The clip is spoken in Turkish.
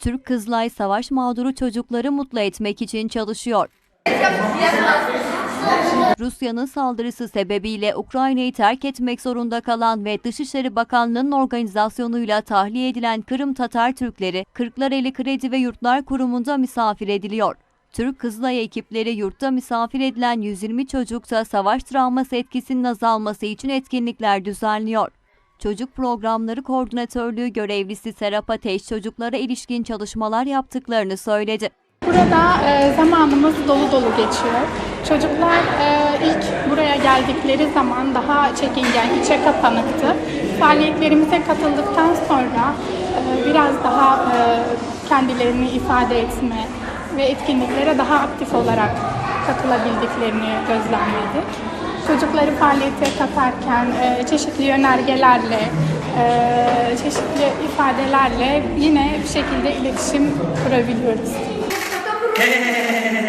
Türk Kızılay savaş mağduru çocukları mutlu etmek için çalışıyor. Rusya'nın saldırısı sebebiyle Ukrayna'yı terk etmek zorunda kalan ve Dışişleri Bakanlığı'nın organizasyonuyla tahliye edilen Kırım Tatar Türkleri Kırklareli Kredi ve Yurtlar Kurumu'nda misafir ediliyor. Türk Kızılay ekipleri yurtta misafir edilen 120 çocukta savaş travması etkisinin azalması için etkinlikler düzenliyor. Çocuk Programları Koordinatörlüğü görevlisi Serap Ateş çocuklara ilişkin çalışmalar yaptıklarını söyledi. Burada e, zamanımız dolu dolu geçiyor. Çocuklar e, ilk buraya geldikleri zaman daha çekingen, içe kapanıktı. Faaliyetlerimize katıldıktan sonra e, biraz daha e, kendilerini ifade etme ve etkinliklere daha aktif olarak katılabildiklerini gözlemledik. Çocukları faaliyete katarken e, çeşitli yönergelerle, e, çeşitli ifadelerle yine bir şekilde iletişim kurabiliyoruz.